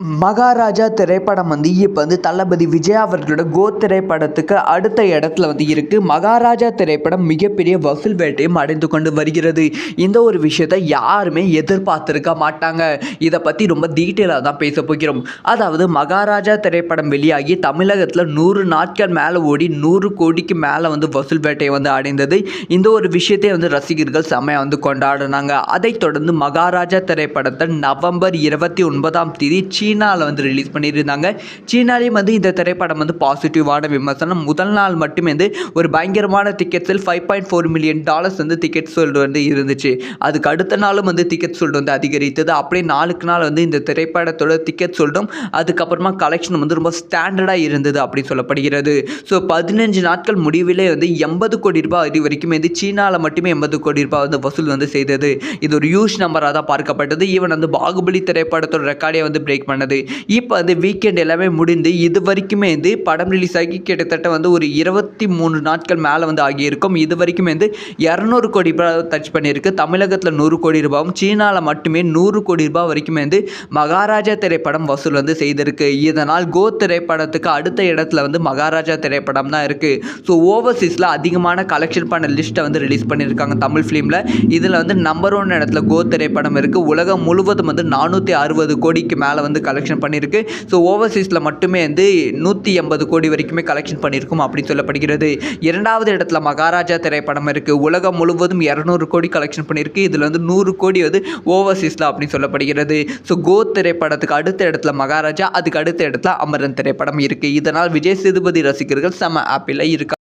மகாராஜா திரைப்படம் வந்து இப்போ வந்து தளபதி விஜய் அவர்களோட கோ திரைப்படத்துக்கு அடுத்த இடத்துல வந்து இருக்குது மகாராஜா திரைப்படம் மிகப்பெரிய வசூல் வேட்டையும் அடைந்து கொண்டு வருகிறது. இந்த ஒரு விஷயத்தை யாருமே எதிர்பார்த்துருக்க மாட்டாங்க. இதை பற்றி ரொம்ப டீட்டெயிலாக தான் பேச போகிறோம். அதாவது மகாராஜா திரைப்படம் வெளியாகி தமிழகத்தில் நூறு நாட்கள் மேலே ஓடி நூறு கோடிக்கு மேலே வந்து வசூல் வேட்டையை வந்து அடைந்தது. இந்த ஒரு விஷயத்தை வந்து ரசிகர்கள் செம்மையாக வந்து கொண்டாடினாங்க. அதைத் தொடர்ந்து மகாராஜா திரைப்படத்தை நவம்பர் இருபத்தி ஒன்பதாம் தேதி சீனாவில் வந்து ரிலீஸ் பண்ணியிருந்தாங்க. சீனாலேயும் வந்து இந்த திரைப்படம் வந்து பாசிட்டிவான விமர்சனம். முதல் நாள் மட்டுமே வந்து ஒரு பயங்கரமான டிக்கெட்ஸில் five point four million dollars வந்து டிக்கெட் சொல்டு வந்து இருந்துச்சு. அதுக்கு அடுத்த நாளும் வந்து டிக்கெட் சொல்டு வந்து அதிகரித்தது. அப்படியே நாளுக்கு நாள் வந்து இந்த திரைப்படத்தோட டிக்கெட் சொல்டும் அதுக்கப்புறமா கலெக்ஷன் வந்து ரொம்ப ஸ்டாண்டர்டாக இருந்தது அப்படின்னு சொல்லப்படுகிறது. ஸோ பதினஞ்சு நாட்கள் முடிவிலே வந்து எண்பது கோடி ரூபாய் இது வரைக்கும் வந்து சீனாவில் மட்டுமே எண்பது கோடி ரூபாய் வந்து வசூல் வந்து செய்தது. இது ஒரு யூஸ் நம்பராக தான் பார்க்கப்பட்டது. ஈவன் வந்து பாகுபலி திரைப்படத்தோட ரெக்கார்டே வந்து பிரேக் ஆனது. இப்போ வந்து வீக்கெண்ட் எல்லாமே முடிந்து இது வரைக்குமே வந்து படம் ரிலீஸ் ஆகி கிட்டத்தட்ட வந்து ஒரு இருபத்தி மூணு நாட்கள் மேலே வந்து ஆகியிருக்கும். இது வரைக்குமே வந்து இரநூறு கோடி ரூபாய் டச் பண்ணியிருக்கு. தமிழகத்தில் நூறு கோடி ரூபாயும் சீனாவில் மட்டுமே நூறு கோடி ரூபாய் வரைக்குமே வந்து மகாராஜா திரைப்படம் வசூல் வந்து செய்திருக்கு. இதனால் கோ திரைப்படத்துக்கு அடுத்த இடத்துல வந்து மகாராஜா திரைப்படம் தான் இருக்குது ஸோ ஓவர்சீஸில் அதிகமான கலெக்ஷன் பண்ண லிஸ்ட்டை வந்து ரிலீஸ் பண்ணியிருக்காங்க தமிழ் ஃபிலிமில் இதில் வந்து நம்பர் ஒன் இடத்துல கோ திரைப்படம் இருக்குது உலகம் முழுவதும் வந்து நானூற்றி அறுபது கோடிக்கு மேலே வந்து கலெக்ஷன் பண்ணியிருக்கு. ஸோ ஓவர்சீஸில் மட்டுமே வந்து நூற்றி எண்பது கோடி வரைக்குமே கலெக்ஷன் பண்ணியிருக்கும் அப்படின்னு சொல்லப்படுகிறது. இரண்டாவது இடத்துல மகாராஜா திரைப்படம் இருக்குது உலகம் முழுவதும் இரநூறு கோடி கலெக்ஷன் பண்ணியிருக்கு. இதில் வந்து நூறு கோடி வந்து ஓவர்சீஸில் அப்படின்னு சொல்லப்படுகிறது. ஸோ கோ திரைப்படத்துக்கு அடுத்த இடத்துல மகாராஜா அதுக்கு அடுத்த இடத்துல அமரன் திரைப்படம் இருக்குது இதனால் விஜய் சேதுபதி ரசிகர்கள் செம ஆப்பில் இருக்காங்க.